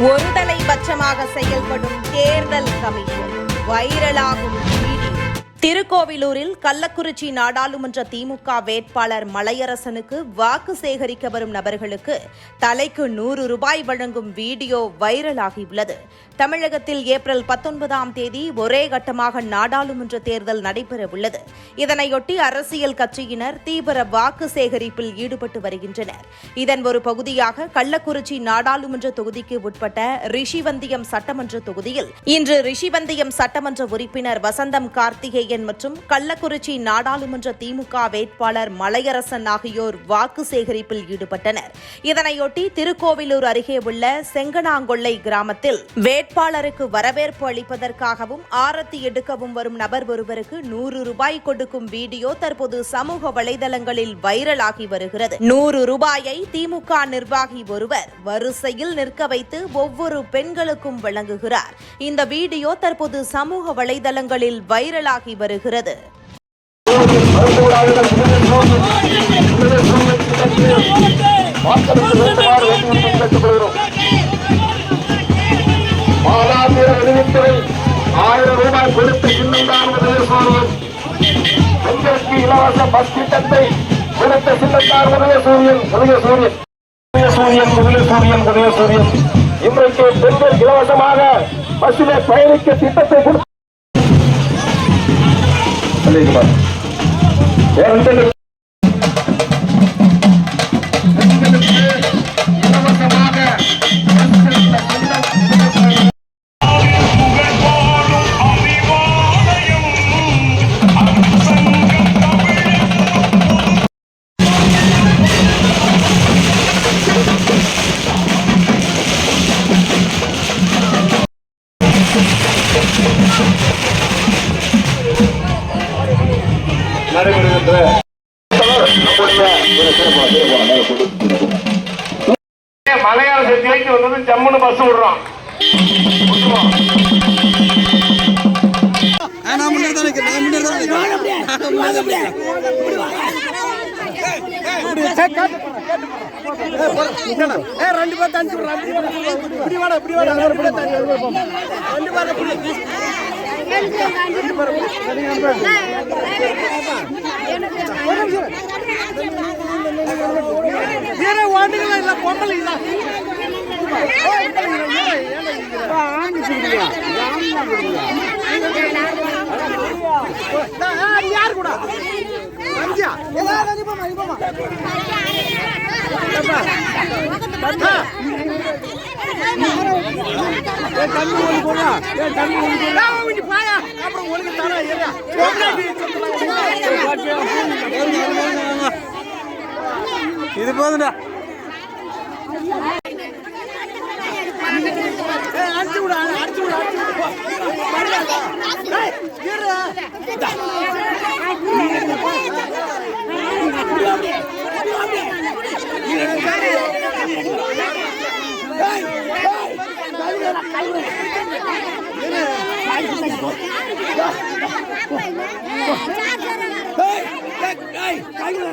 ஒருதலை பட்சமாக செயல்படும் தேர்தல் கமிஷன் வைரலாகும் வீடியோ திருக்கோவிலூரில் கள்ளக்குறிச்சி நாடாளுமன்ற திமுக வேட்பாளர் மலையரசனுக்கு வாக்கு சேகரிக்க வரும் நபர்களுக்கு தலைக்கு நூறு ரூபாய் வழங்கும் வீடியோ வைரலாகியுள்ளது. தமிழகத்தில் ஏப்ரல் பத்தொன்பதாம் தேதி ஒரே கட்டமாக நாடாளுமன்ற தேர்தல் நடைபெறவுள்ளது. இதனையொட்டி அரசியல் கட்சியினர் தீவிர வாக்கு சேகரிப்பில் ஈடுபட்டு வருகின்றனர். இதன் ஒரு பகுதியாக கள்ளக்குறிச்சி நாடாளுமன்ற தொகுதிக்கு உட்பட்ட ரிஷிவந்தியம் சட்டமன்ற தொகுதியில் இன்று ரிஷிவந்தியம் சட்டமன்ற உறுப்பினர் வசந்தம் கார்த்திகேயன் மற்றும் கள்ளக்குறிச்சி நாடாளுமன்ற திமுக வேட்பாளர் மலையரசன் ஆகியோர் வாக்கு சேகரிப்பில் ஈடுபட்டனர். இதனையொட்டி திருக்கோவிலூர் அருகே உள்ள செங்கனாங்கொள்ளை கிராமத்தில் வேட்பாளருக்கு வரவேற்பு அளிப்பதற்காகவும் ஆரத்தி எடுக்கவும் வரும் நபர் ஒருவருக்கு நூறு ரூபாய் கொடுக்கும் வீடியோ தற்போது சமூக வலைதளங்களில் வைரலாகி வருகிறது. நூறு ரூபாயை திமுக நிர்வாகி ஒருவர் வரிசையில் நிற்க வைத்து ஒவ்வொரு பெண்களுக்கும் வழங்குகிறார். இந்த வீடியோ தற்போது சமூக வலைதளங்களில் வைரலாகி வருகிறது ஆயிரம் ரூபாய் இலவச பஸ் திட்டத்தை கொடுத்த சின்னத்தார் உதய சூரியன் உதய சூரியன் உதய சூரியன் உதய சூரியன் உதய சூரியன் இன்றைக்கு பெண்கள் இலவசமாக பஸ்ஸிலே பயணிக்க திட்டத்தை கொடுத்து பெண்களுக்கு இலவசமாக நடைபெறுகின்ற மலையாள திரைக்கு வந்தது ஜம்முன்னு பஸ் விடுறோம் விட்டுருவோம். நான் முன்னாடி தான் நிக்கிறேன். நான் முன்னாடி தான் ரெண்டு பேர் தனிச்சு இப்படி வாடா, இப்படி வாடா, இப்படி பேர் தனி, ஒரு பேர் ரெண்டு பேரும் இப்படி. ஏன்னா இல்ல பொங்கல் இல்ல யார் கூட அஞ்சா எல்லாரும் அனுப்பமா அனுப்பமா அப்புறம் ஒழுங்கு தர ஏரியா இது போதுடா அடிச்சு விடா அடிச்சு விடா அடிச்சு ஏய் இருடா ஏய் ஏய் கையில